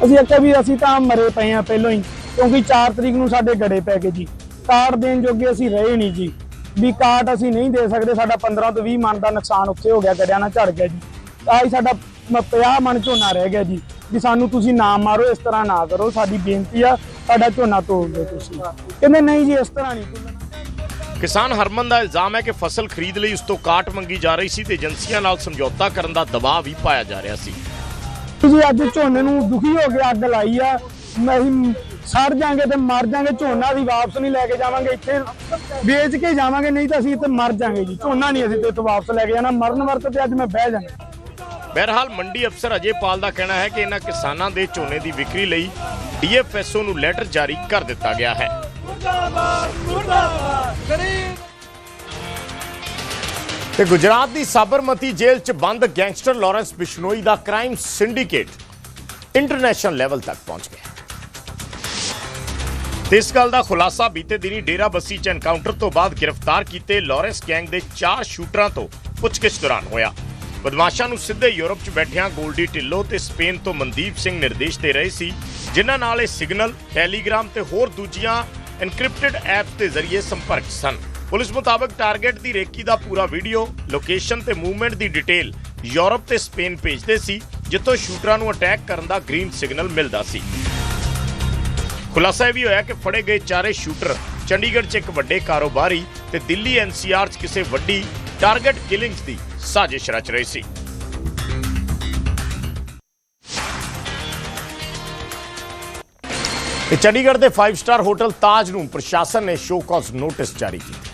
ਅਸੀਂ ਆਖਿਆ ਵੀ ਅਸੀਂ ਤਾਂ ਮਰੇ ਪਏ ਆ ਪਹਿਲਾਂ ਹੀ, ਕਿਉਂਕਿ 4 ਤਰੀਕ ਨੂੰ ਸਾਡੇ ਗੜੇ ਪੈ ਗਏ ਜੀ। ਕਾਰਡ ਦੇਣ ਜੋਗੇ ਅਸੀਂ ਰਹੇ ਨਹੀਂ ਜੀ। ਵੀ ਕਾਰਡ ਅਸੀਂ ਨਹੀਂ ਦੇ ਸਕਦੇ, ਸਾਡਾ 15 ਤੋਂ 20 ਮਨ ਦਾ ਨੁਕਸਾਨ ਉੱਥੇ ਹੋ ਗਿਆ ਗੜਿਆਂ ਨਾਲ ਝੜ ਗਿਆ ਜੀ। ਤਾਂ ਸਾਡਾ 50 ਮਨ ਝੋਨਾ ਰਹਿ ਗਿਆ ਜੀ, ਵੀ ਸਾਨੂੰ ਤੁਸੀਂ ਨਾ ਮਾਰੋ, ਇਸ ਤਰ੍ਹਾਂ ਨਾ ਕਰੋ, ਸਾਡੀ ਬੇਨਤੀ ਆ, ਸਾਡਾ ਝੋਨਾ ਤੋੜ ਦਿਓ ਤੁਸੀਂ। ਕਹਿੰਦੇ ਨਹੀਂ ਜੀ, ਇਸ ਤਰ੍ਹਾਂ ਨਹੀਂ। ਤੋੜਨਾ ਕਿਸਾਨ ਹਰਮਨ ਦਾ ਇਲਜ਼ਾਮ ਹੈ ਕਿ ਫਸਲ ਖਰੀਦ ਲਈ ਉਸ ਤੋਂ ਕਾਟ ਮੰਗੀ ਜਾ ਰਹੀ ਸੀ ਤੇ ਏਜੰਸੀਆਂ ਨਾਲ ਸਮਝੌਤਾ ਕਰਨ ਦਾ ਦਬਾਅ ਵੀ ਪਾਇਆ ਜਾ ਰਿਹਾ ਸੀ। ਜੀ ਅੱਜ ਝੋਨੇ ਨੂੰ ਦੁਖੀ ਹੋ ਕੇ ਅੱਗ ਲਾਈ ਆ। ਅਸੀਂ ਸੜ ਜਾਾਂਗੇ ਤੇ ਮਰ ਜਾਾਂਗੇ ਝੋਨਾ ਦੀ ਵਾਪਸ ਨਹੀਂ ਲੈ ਕੇ ਜਾਵਾਂਗੇ ਇੱਥੇ। ਵੇਚ ਕੇ ਜਾਵਾਂਗੇ ਨਹੀਂ ਤਾਂ ਅਸੀਂ ਇੱਥੇ ਮਰ ਜਾਾਂਗੇ ਜੀ। ਝੋਨਾ ਨਹੀਂ ਅਸੀਂ ਤੇ ਇੱਥੇ ਵਾਪਸ ਲੈ ਕੇ ਜਾਣਾ। ਮਰਨ ਵਰਤ ਤੇ ਅੱਜ ਮੈਂ ਬਹਿ ਜਾਣਾ। ਬਹਰਹਾਲ ਮੰਡੀ ਅਫਸਰ ਅਜੇ ਪਾਲ ਦਾ ਕਹਿਣਾ ਹੈ ਕਿ ਇਹਨਾਂ ਕਿਸਾਨਾਂ ਦੇ ਝੋਨੇ ਦੀ ਵਿਕਰੀ ਲਈ ਡੀਐਫਐਸਓ ਨੂੰ ਲੈਟਰ ਜਾਰੀ ਕਰ ਦਿੱਤਾ ਗਿਆ ਹੈ। ਤੇ ਗੁਜਰਾਤ ਦੀ ਸਾਬਰਮਤੀ ਜੇਲ੍ਹ 'ਚ ਬੰਦ ਗੈਂਗਸਟਰ ਲਾਰੈਂਸ ਬਿਸ਼ਨੋਈ ਦਾ ਕ੍ਰਾਈਮ ਸਿੰਡੀਕੇਟ ਇੰਟਰਨੈਸ਼ਨਲ ਲੈਵਲ ਤੱਕ ਪਹੁੰਚ ਗਿਆ। ਤੇ ਇਸ ਗੱਲ ਦਾ ਖੁਲਾਸਾ ਬੀਤੇ ਦਿਨੀ ਡੇਰਾ ਬੱਸੀ 'ਚ ਐਨਕਾਊਂਟਰ ਤੋਂ ਬਾਅਦ ਗ੍ਰਿਫਤਾਰ ਕੀਤੇ ਲਾਰੈਂਸ ਗੈਂਗ ਦੇ ਚਾਰ ਸ਼ੂਟਰਾਂ ਤੋਂ ਪੁੱਛਗਿੱਛ ਦੌਰਾਨ ਹੋਇਆ। ਬਦਮਾਸ਼ਾਂ ਨੂੰ ਸਿੱਧੇ ਯੂਰਪ 'ਚ ਬੈਠਿਆਂ ਗੋਲਡੀ ਢਿੱਲੋਂ ਤੇ ਸਪੇਨ ਤੋਂ ਮਨਦੀਪ ਸਿੰਘ ਨਿਰਦੇਸ਼ ਦੇ ਰਹੇ ਸੀ, ਜਿਨ੍ਹਾਂ ਨਾਲ ਇਹ ਸਿਗਨਲ, ਟੈਲੀਗ੍ਰਾਮ ਤੇ ਹੋਰ ਦੂਜੀਆਂ ਐਨਕ੍ਰਿਪਟਡ ਐਪਸ ਦੇ ਜ਼ਰੀਏ ਸੰਪਰਕ ਸਨ। ਪੁਲਿਸ ਮੁਤਾਬਕ ਟਾਰਗੇਟ ਦੀ ਰੇਕੀ ਦਾ ਪੂਰਾ ਵੀਡੀਓ ਲੋਕੇਸ਼ਨ ਤੇ ਮੂਵਮੈਂਟ ਦੀ ਡਿਟੇਲ ਯੂਰਪ ਤੇ ਸਪੇਨ ਭੇਜਦੇ ਸੀ, ਜਿੱਥੋਂ ਸ਼ੂਟਰਾਂ ਨੂੰ ਅਟੈਕ ਕਰਨ ਦਾ ਗ੍ਰੀਨ ਸਿਗਨਲ ਮਿਲਦਾ ਸੀ। ਖੁਲਾਸਾ ਇਹ ਵੀ ਹੋਇਆ ਕਿ ਫੜੇ ਗਏ ਚਾਰੇ ਸ਼ੂਟਰ ਚੰਡੀਗੜ੍ਹ 'ਚ ਇੱਕ ਵੱਡੇ ਕਾਰੋਬਾਰੀ ਤੇ ਦਿੱਲੀ ਐਨਸੀਆਰ 'ਚ ਕਿਸੇ ਵੱਡੀ ਟਾਰਗੇਟ ਕਿਲਿੰਗਸ ਦੀ ਸਾਜ਼ਿਸ਼ ਰਚ ਰਹੀ ਸੀ। ਤੇ ਚੰਡੀਗੜ੍ਹ ਦੇ 5 ਸਟਾਰ ਹੋਟਲ ਤਾਜ ਨੂੰ ਪ੍ਰਸ਼ਾਸਨ ਨੇ ਸ਼ੋਅ ਕਾਜ਼ ਨੋਟਿਸ ਜਾਰੀ ਕੀਤਾ।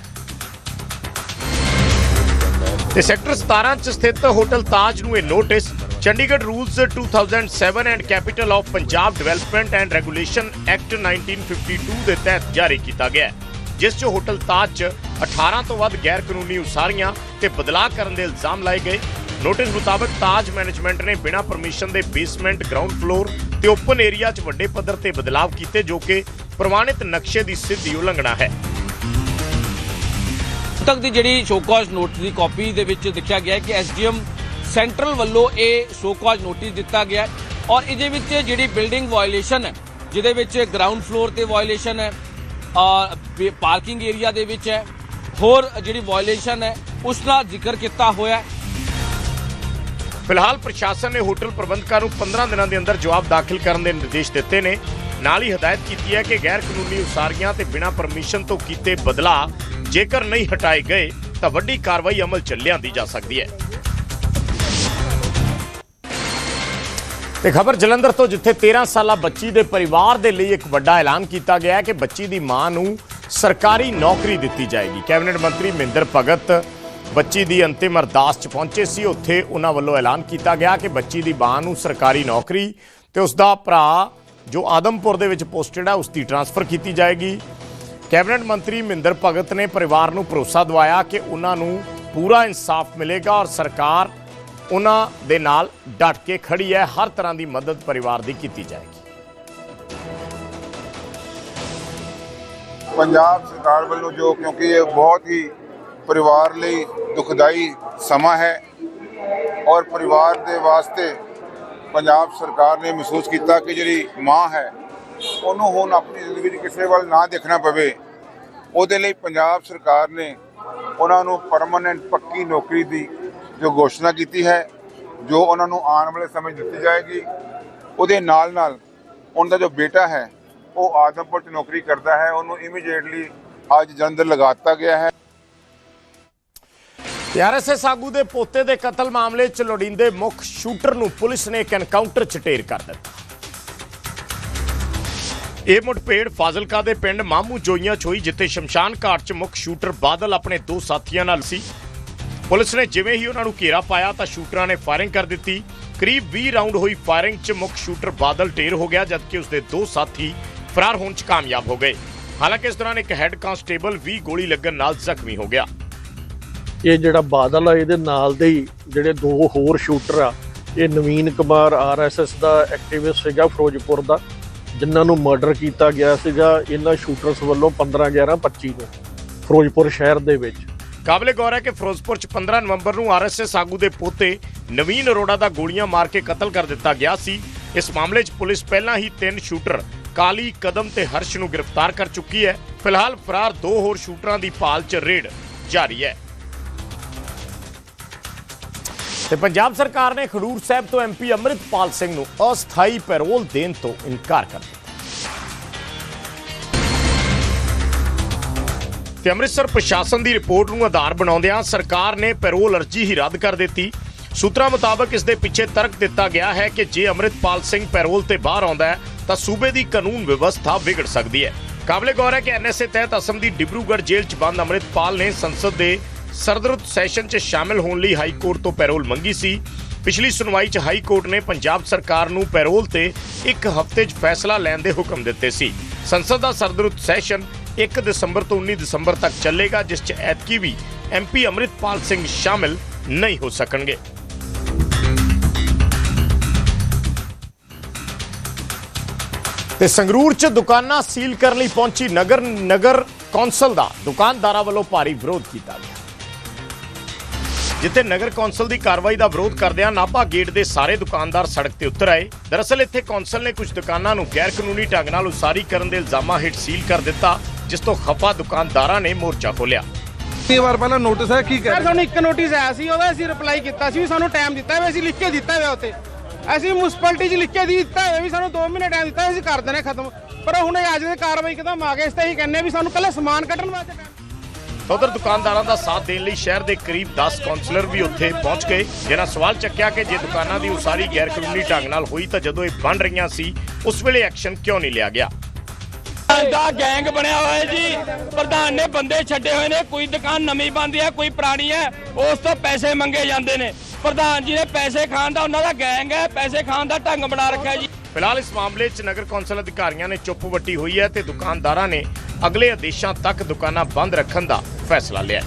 ਤੇ ਸੈਕਟਰ 17 ਚ ਸਥਿਤ ਹੋਟਲ ਤਾਜ ਨੂੰ ਇਹ notice Chandigarh rules 2007 and capital of Punjab development and regulation act 1952 ਦੇ ਤਹਿਤ ਜਾਰੀ ਕੀਤਾ ਗਿਆ ਜਿਸ 'ਚ ਹੋਟਲ ਤਾਜ 'ਚ 18 ਤੋਂ ਵੱਧ ਗੈਰ ਕਾਨੂੰਨੀ ਉਸਾਰੀਆਂ ਤੇ ਬਦਲਾਅ ਕਰਨ ਦੇ ਇਲਜ਼ਾਮ ਲਾਏ ਗਏ। ਨੋਟਿਸ ਮੁਤਾਬਕ ਤਾਜ ਮੈਨੇਜਮੈਂਟ ਨੇ ਬਿਨਾਂ ਪਰਮਿਸ਼ਨ ਦੇ ਬੇਸਮੈਂਟ ਗਰਾਊਂਡ ਫਲੋਰ ਤੇ ਓਪਨ ਏਰੀਆ 'ਚ ਵੱਡੇ ਪੱਧਰ ਤੇ ਬਦਲਾਅ ਕੀਤੇ ਜੋ ਕਿ ਪ੍ਰਮਾਣਿਤ ਨਕਸ਼ੇ ਦੀ ਸਿੱਧੀ ਉਲੰਘਣਾ ਹੈ। ਤੱਕ ਦੀ ਜਿਹੜੀ ਸ਼ੋਕਾਜ਼ ਨੋਟਿਸ ਦੀ ਕਾਪੀ ਦੇ ਵਿੱਚ ਲਿਖਿਆ ਗਿਆ ਹੈ ਕਿ ਐਸਡੀਐਮ ਸੈਂਟਰਲ ਵੱਲੋਂ ਇਹ ਸ਼ੋਕਾਜ਼ ਨੋਟਿਸ ਦਿੱਤਾ ਗਿਆ ਔਰ ਇਹਦੇ ਵਿੱਚ ਜਿਹੜੀ ਬਿਲਡਿੰਗ ਵਾਇਓਲੇਸ਼ਨ ਹੈ, ਜਿਹਦੇ ਵਿੱਚ ਗਰਾਊਂਡ ਫਲੋਰ ਤੇ ਵਾਇਲੇਸ਼ਨ ਹੈ ਔਰ ਪਾਰਕਿੰਗ ਏਰੀਆ ਦੇ ਵਿੱਚ ਹੈ, ਹੋਰ ਜਿਹੜੀ ਵਾਇਲੇਸ਼ਨ ਹੈ, ਉਸ ਦਾ ਜ਼ਿਕਰ ਕੀਤਾ ਹੋਇਆ ਫਿਲਹਾਲ ਪ੍ਰਸ਼ਾਸਨ ਨੇ ਹੋਟਲ ਪ੍ਰਬੰਧਕਾਂ ਨੂੰ 15 ਦਿਨਾਂ ਦੇ ਅੰਦਰ ਜਵਾਬ ਦਾਖਲ ਕਰਨ ਦੇ ਨਿਰਦੇਸ਼ ਦਿੱਤੇ ਨੇ। ਨਾਲ ਹੀ ਹਦਾਇਤ ਕੀਤੀ ਹੈ ਕਿ ਗੈਰ ਕਾਨੂੰਨੀ ਉਸਾਰੀਆਂ ਤੇ ਬਿਨਾਂ ਪਰਮਿਸ਼ਨ ਤੋਂ ਕੀਤੇ ਬਦਲਾਅ ਜੇਕਰ ਨਹੀਂ ਹਟਾਏ ਗਏ, ਤਾਂ ਵੱਡੀ ਕਾਰਵਾਈ ਅਮਲ 'ਚ ਲਿਆਂਦੀ ਜਾ ਸਕਦੀ ਹੈ। ਤੇ ਖਬਰ ਜਲੰਧਰ ਤੋਂ, ਜਿੱਥੇ 13 ਸਾਲਾ ਬੱਚੀ ਦੇ ਪਰਿਵਾਰ ਦੇ ਲਈ ਇੱਕ ਵੱਡਾ ਐਲਾਨ ਕੀਤਾ ਗਿਆ ਹੈ ਕਿ ਬੱਚੀ ਦੀ ਮਾਂ ਨੂੰ ਸਰਕਾਰੀ ਨੌਕਰੀ ਦਿੱਤੀ ਜਾਏਗੀ। ਕੈਬਨਿਟ ਮੰਤਰੀ ਮਹਿੰਦਰ ਭਗਤ ਬੱਚੀ ਦੀ ਅੰਤਿਮ ਅਰਦਾਸ 'ਚ ਪਹੁੰਚੇ ਸੀ, ਉੱਥੇ ਉਹਨਾਂ ਵੱਲੋਂ ਐਲਾਨ ਕੀਤਾ ਗਿਆ ਕਿ ਬੱਚੀ ਦੀ ਮਾਂ ਨੂੰ ਸਰਕਾਰੀ ਨੌਕਰੀ ਤੇ ਉਸ ਦਾ ਭਰਾ, ਜੋ ਆਦਮਪੁਰ ਦੇ ਵਿੱਚ ਪੋਸਟਡ ਹੈ ਉਸ ਦੀ ਟਰਾਂਸਫਰ ਕੀਤੀ ਜਾਏਗੀ। ਕੈਬਨਿਟ ਮੰਤਰੀ ਮਹਿੰਦਰ ਭਗਤ ਨੇ ਪਰਿਵਾਰ ਨੂੰ ਭਰੋਸਾ ਦਿਵਾਇਆ ਕਿ ਉਹਨਾਂ ਨੂੰ ਪੂਰਾ ਇਨਸਾਫ ਮਿਲੇਗਾ ਔਰ ਸਰਕਾਰ ਉਹਨਾਂ ਦੇ ਨਾਲ ਡਟ ਕੇ ਖੜੀ ਹੈ। ਹਰ ਤਰ੍ਹਾਂ ਦੀ ਮਦਦ ਪਰਿਵਾਰ ਦੀ ਕੀਤੀ ਜਾਏਗੀ। ਪੰਜਾਬ ਸਰਕਾਰ ਵੱਲੋਂ ਜੋ, ਕਿਉਂਕਿ ਇਹ ਬਹੁਤ ਹੀ ਪਰਿਵਾਰ ਲਈ ਦੁਖਦਾਈ ਸਮਾਂ ਹੈ ਔਰ ਪਰਿਵਾਰ ਦੇ ਵਾਸਤੇ ਪੰਜਾਬ ਸਰਕਾਰ ਨੇ ਮਹਿਸੂਸ ਕੀਤਾ ਕਿ ਜਿਹੜੀ ਮਾਂ ਹੈ, ਉਹਨੂੰ ਹੁਣ ਆਪਣੀ ਜ਼ਿੰਦਗੀ 'ਚ ਕਿਸੇ ਵੱਲ ਨਾ ਦੇਖਣਾ ਪਵੇ। ਉਹਦੇ ਲਈ ਪੰਜਾਬ ਸਰਕਾਰ ਨੇ ਉਹਨਾਂ ਨੂੰ ਪਰਮਨੈਂਟ ਪੱਕੀ ਨੌਕਰੀ ਦੀ ਜੋ ਘੋਸ਼ਣਾ ਕੀਤੀ ਹੈ, ਜੋ ਉਹਨਾਂ ਨੂੰ ਆਉਣ ਵਾਲੇ ਸਮੇਂ ਦਿੱਤੀ ਜਾਏਗੀ, ਉਹਦੇ ਨਾਲ ਨਾਲ ਉਹਨਾਂ ਦਾ ਜੋ ਬੇਟਾ ਹੈ, ਉਹ ਆਦਮਪੁਰ 'ਚ ਨੌਕਰੀ ਕਰਦਾ ਹੈ, ਉਹਨੂੰ ਇਮੀਡੀਏਟਲੀ ਅੱਜ ਜਲੰਧਰ ਲਗਾ ਦਿੱਤਾ ਗਿਆ ਹੈ। ਆਰਐਸਐਸ ਆਗੂ ਦੇ ਪੋਤੇ ਦੇ ਕਤਲ ਮਾਮਲੇ 'ਚ ਲੋੜੀਂਦੇ ਮੁੱਖ ਸ਼ੂਟਰ ਨੂੰ ਪੁਲਿਸ ਨੇ ਇੱਕ ਐਨਕਾਊਂਟਰ 'ਚ ਢੇਰ ਕਰ ਦਿੱਤਾ। ਇਹ ਮੁਠਭੇੜ ਫਾਜ਼ਿਲਕਾ ਦੇ ਪਿੰਡ ਮਾਮੂ ਜੋਈਆਂ 'ਚ ਹੋਈ, ਜਿੱਥੇ ਸ਼ਮਸ਼ਾਨ ਘਾਟ 'ਚ ਮੁੱਖ ਸ਼ੂਟਰ ਬਾਦਲ ਆਪਣੇ ਦੋ ਸਾਥੀਆਂ ਨਾਲ ਸੀ। ਪੁਲਿਸ ਨੇ ਜਿਵੇਂ ਹੀ ਉਹਨਾਂ ਨੂੰ ਘੇਰਾ ਪਾਇਆ ਤਾਂ ਸ਼ੂਟਰਾਂ ਨੇ ਫਾਇਰਿੰਗ ਕਰ ਦਿੱਤੀ। ਕਰੀਬ 20 ਰਾਉਂਡ ਹੋਈ ਫਾਇਰਿੰਗ 'ਚ ਮੁੱਖ ਸ਼ੂਟਰ ਬਾਦਲ ਢੇਰ ਹੋ ਗਿਆ, ਜਦਕਿ ਉਸਦੇ ਦੋ ਸਾਥੀ ਫਰਾਰ ਹੋਣ 'ਚ ਕਾਮਯਾਬ ਹੋ ਗਏ। ਹਾਲਾਂਕਿ ਇਸ ਦੌਰਾਨ ਇੱਕ ਹੈੱਡ ਕਾਂਸਟੇਬਲ ਵੀ ਗੋਲੀ ਲੱਗਣ ਨਾਲ ਜ਼ਖਮੀ ਹੋ ਗਿਆ। ਇਹ ਜਿਹੜਾ ਬਾਦਲ ਆ, ਇਹਦੇ ਨਾਲ ਦੇ ਹੀ ਜਿਹੜੇ ਦੋ ਹੋਰ ਸ਼ੂਟਰ ਆ, ਇਹ ਨਵੀਨ ਕੁਮਾਰ ਆਰਐਸਐਸ ਦਾ ਐਕਟਿਵਿਸਟ ਸੀਗਾ ਫਿਰੋਜ਼ਪੁਰ ਦਾ, ਜਿਨ੍ਹਾਂ ਨੂੰ ਮਰਡਰ ਕੀਤਾ ਗਿਆ ਸੀਗਾ ਇਹਨਾਂ ਸ਼ੂਟਰਸ ਵੱਲੋਂ 15 11 25 ਨੂੰ ਫਿਰੋਜ਼ਪੁਰ ਸ਼ਹਿਰ ਦੇ ਵਿੱਚ। ਕਾਬਲੇ ਗੌਰ ਹੈ ਕਿ ਫਿਰੋਜ਼ਪੁਰ ਚ 15 ਨਵੰਬਰ ਨੂੰ ਆਰਐਸਐਸ ਆਗੂ ਦੇ ਪੋਤੇ ਨਵੀਨ ਅਰੋੜਾ ਦਾ ਗੋਲੀਆਂ ਮਾਰ ਕੇ ਕਤਲ ਕਰ ਦਿੱਤਾ ਗਿਆ ਸੀ। ਇਸ ਮਾਮਲੇ 'ਚ ਪੁਲਿਸ ਪਹਿਲਾਂ ਹੀ ਤਿੰਨ ਸ਼ੂਟਰ ਕਾਲੀ ਕਦਮ ਤੇ ਹਰਸ਼ ਨੂੰ ਗ੍ਰਿਫਤਾਰ ਕਰ ਚੁੱਕੀ ਹੈ। ਫਿਲਹਾਲ ਫਰਾਰ ਦੋ ਹੋਰ ਸ਼ੂਟਰਾਂ ਦੀ ਭਾਲ 'ਚ ਰੇਡ ਜਾਰੀ ਹੈ। ਤੇ ਪੰਜਾਬ ਸਰਕਾਰ ਨੇ ਖਡੂਰ ਸਾਹਿਬ ਤੋਂ ਐਮਪੀ ਅੰਮ੍ਰਿਤਪਾਲ ਸਿੰਘ ਨੂੰ ਅਸਥਾਈ ਪੈਰੋਲ ਦੇਣ ਤੋਂ ਇਨਕਾਰ ਕਰ ਦਿੱਤਾ। ਤੇ ਅੰਮ੍ਰਿਤਸਰ ਪ੍ਰਸ਼ਾਸਨ ਦੀ ਰਿਪੋਰਟ ਨੂੰ ਆਧਾਰ ਬਣਾਉਂਦਿਆਂ ਸਰਕਾਰ ਨੇ ਪੈਰੋਲ ਅਰਜੀ ਹੀ ਰੱਦ ਕਰ ਦਿੱਤੀ। ਸੂਤਰਾਂ ਮੁਤਾਬਕ ਇਸ ਦੇ ਪਿੱਛੇ ਤਰਕ ਦਿੱਤਾ ਗਿਆ ਹੈ ਕਿ ਜੇ ਅੰਮ੍ਰਿਤਪਾਲ ਸਿੰਘ ਪੈਰੋਲ ਤੇ ਬਾਹਰ ਆਉਂਦਾ ਹੈ, ਤਾਂ ਸੂਬੇ ਦੀ ਕਾਨੂੰਨ ਵਿਵਸਥਾ ਵਿਗੜ ਸਕਦੀ ਹੈ। ਕਾਬਲੇ ਗੌਰ ਹੈ ਕਿ ਐਨਐਸਏ ਤਹਿਤ ਅਸਮ ਦੀ ਡਿਬਰੂਗੜ੍ਹ ਜੇਲ੍ਹ 'ਚ ਬੰਦ ਅੰਮ੍ਰਿਤਪਾਲ ਨੇ ਸੰਸਦ ਦੇ ਸਰਦਰੁੱਤ ਸੈਸ਼ਨ 'ਚ ਸ਼ਾਮਿਲ ਹੋਣ ਲਈ ਹਾਈ ਕੋਰਟ ਤੋਂ ਪੈਰੋਲ ਮੰਗੀ ਸੀ। ਪਿਛਲੀ ਸੁਣਵਾਈ 'ਚ ਹਾਈ ਕੋਰਟ ਨੇ ਪੰਜਾਬ ਸਰਕਾਰ ਨੂੰ ਪੈਰੋਲ ਤੇ ਇੱਕ ਹਫ਼ਤੇ 'ਚ ਫੈਸਲਾ ਲੈਣ ਦੇ ਹੁਕਮ ਦਿੱਤੇ ਸੀ। ਸੰਸਦ ਦਾ ਸਰਦਰੁੱਤ ਸੈਸ਼ਨ 1 ਦਸੰਬਰ ਤੋਂ 19 ਦਸੰਬਰ ਤੱਕ ਚੱਲੇਗਾ, ਜਿਸ 'ਚ ਐਤਕੀ ਵੀ ਐਮਪੀ ਅੰਮ੍ਰਿਤਪਾਲ ਸਿੰਘ ਸ਼ਾਮਿਲ ਨਹੀਂ ਹੋ ਸਕਣਗੇ। ਤੇ ਸੰਗਰੂਰ 'ਚ ਦੁਕਾਨਾਂ ਸੀਲ ਕਰਨ ਲਈ ਪਹੁੰਚੀ ਨਗਰ ਨਗਰ ਕੌਂਸਲ ਦਾ ਦੁਕਾਨਦਾਰਾਂ ਵੱਲੋਂ ਭਾਰੀ ਵਿਰੋਧ ਕੀਤਾ ਗਿਆ। ਜਿੱਥੇ ਨਗਰ ਕੌਂਸਲ ਦੀ ਕਾਰਵਾਈ ਦਾ ਵਿਰੋਧ ਕਰਦਿਆਂ ਨਾਭਾ ਗੇਟ ਦੇ ਸਾਰੇ ਦੁਕਾਨਦਾਰ ਸੜਕ ਤੇ ਉਤਰ ਆਏ। ਦਰਅਸਲ ਇੱਥੇ ਕੌਂਸਲ ਨੇ ਕੁਝ ਦੁਕਾਨਾਂ ਨੂੰ ਗੈਰ ਕਾਨੂੰਨੀ ਢੰਗ ਨਾਲ ਉਸਾਰੀ ਕਰਨ ਦੇ ਇਲਜ਼ਾਮਾਂ ਹੇਠ ਸੀਲ ਕਰ ਦਿੱਤਾ ਜਿਸ ਤੋਂ ਖਫਾ ਦੁਕਾਨਦਾਰਾਂ ਨੇ ਮੋਰਚਾ ਖੋਲ੍ਹਿਆ। ਕਈ ਵਾਰ ਪਹਿਲਾਂ ਨੋਟਿਸ ਹੈ ਕੀ ਸਰ ਸਾਨੂੰ ਇੱਕ ਨੋਟਿਸ ਆਇਆ ਸੀ ਉਹਦਾ ਅਸੀਂ ਰਿਪਲਾਈ ਕੀਤਾ ਸੀ ਵੀ ਸਾਨੂੰ ਟਾਈਮ ਦਿੱਤਾ ਹੋਇਆ ਅਸੀਂ ਲਿਖ ਕੇ ਦਿੱਤਾ ਹੋਇਆ ਉੱਤੇ ਅਸੀਂ ਮਿਊਨਿਸਪੈਲਿਟੀ 'ਚ ਲਿਖ ਕੇ ਦਿੱਤਾ ਹੋਇਆ ਵੀ ਸਾਨੂੰ 2 ਮਹੀਨੇ ਟਾਈਮ ਦਿੱਤਾ ਹੋਇਆ, ਅਸੀਂ ਕਰ ਦੇਣਾ ਖਤਮ। ਪਰ ਹੁਣ ਇਹ ਅੱਜ ਦੇ ਕਾਰਵਾਈ ਕਦਮ ਆ ਗਏ ਇਸ ਤੇ ਅਸੀਂ ਕਹਿੰਨੇ ਵੀ ਸਾਨੂੰ ਕੱਲੇ ਸਮਾਨ ਕੱਢਣ ਵਾਸਤੇ time ਉਧਰ ਦੁਕਾਨਦਾਰਾਂ ਦਾ ਸਾਥ ਦੇਣ ਲਈ ਸ਼ਹਿਰ ਦੇ ਕਰੀਬ 10 ਕਾਉਂਸਲਰ ਵੀ ਉੱਥੇ ਪਹੁੰਚ ਗਏ। ਜਿਨ੍ਹਾਂ ਸਵਾਲ ਚੱਕਿਆ ਕਿ ਜੇ ਦੁਕਾਨਾਂ ਦੀ ਉਸਾਰੀ ਗੈਰ ਕਾਨੂੰਨੀ ਢੰਗ ਨਾਲ ਹੋਈ ਤਾਂ ਜਦੋਂ ਇਹ ਬਣ ਰਹੀਆਂ ਸੀ ਉਸ ਵੇਲੇ ਐਕਸ਼ਨ ਕਿਉਂ ਨਹੀਂ ਲਿਆ ਗਿਆ? ਦਾ ਗੈਂਗ ਬਣਿਆ ਹੋਇਆ ਜੀ। ਪ੍ਰਧਾਨ ਨੇ ਬੰਦੇ ਛੱਡੇ ਹੋਏ ਨੇ। ਕੋਈ ਦੁਕਾਨ ਨਵੀਂ ਬੰਦੀ ਹੈ ਕੋਈ ਪੁਰਾਣੀ ਹੈ ਉਸ ਤੋਂ ਪੈਸੇ ਮੰਗੇ ਜਾਂਦੇ ਨੇ। ਪ੍ਰਧਾਨ ਜੀ ਨੇ ਪੈਸੇ ਖਾਣ ਦਾ ਉਹਨਾਂ ਦਾ ਗੈਂਗ ਹੈ। ਪੈਸੇ ਖਾਣ ਦਾ ਢੰਗ ਬਣਾ ਰੱਖਿਆ ਜੀ। ਫਿਲਹਾਲ ਇਸ ਮਾਮਲੇ 'ਚ ਨਗਰ ਕੌਂਸਲ ਅਧਿਕਾਰੀਆਂ ਨੇ ਚੁੱਪ ਵੱਟੀ ਹੋਈ ਹੈ ਤੇ ਦੁਕਾਨਦਾਰਾਂ ਨੇ ਅਗਲੇ ਆਦੇਸ਼ਾਂ ਤੱਕ ਦੁਕਾਨਾਂ ਬੰਦ ਰੱਖਣ ਦਾ ਫੈਸਲਾ ਲਿਆ ਹੈ।